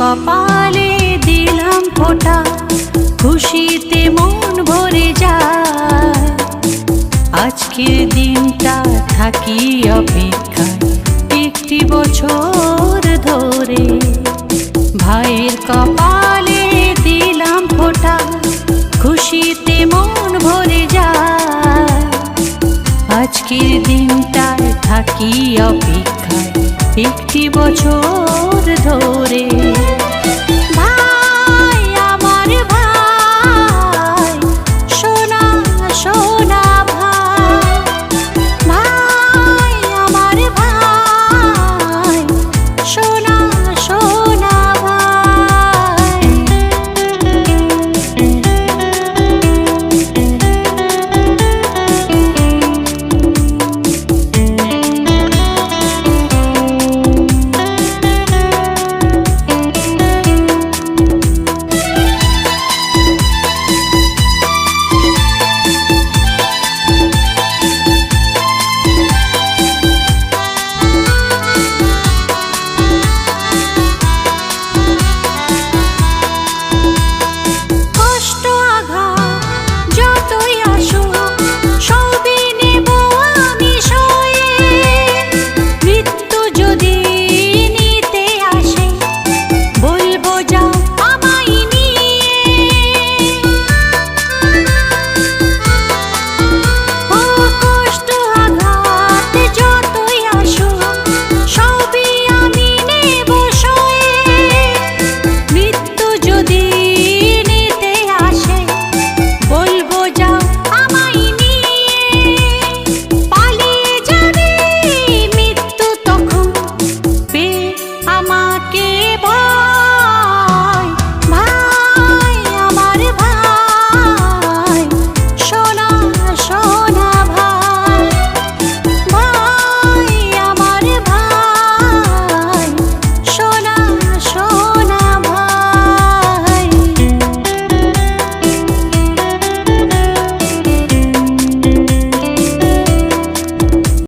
কপালে দিলাম ফোঁটা, খুশিতে মন ভরে যায়। আজকের দিনটা থাকি অপেক্ষায়, একটি বছর ধরে। ভাইয়ের কপালে দিলাম ফোঁটা, খুশিতে মন ভরে যায়। আজকের দিনটায় থাকি অপেক্ষায়, একটি বছর ধরে।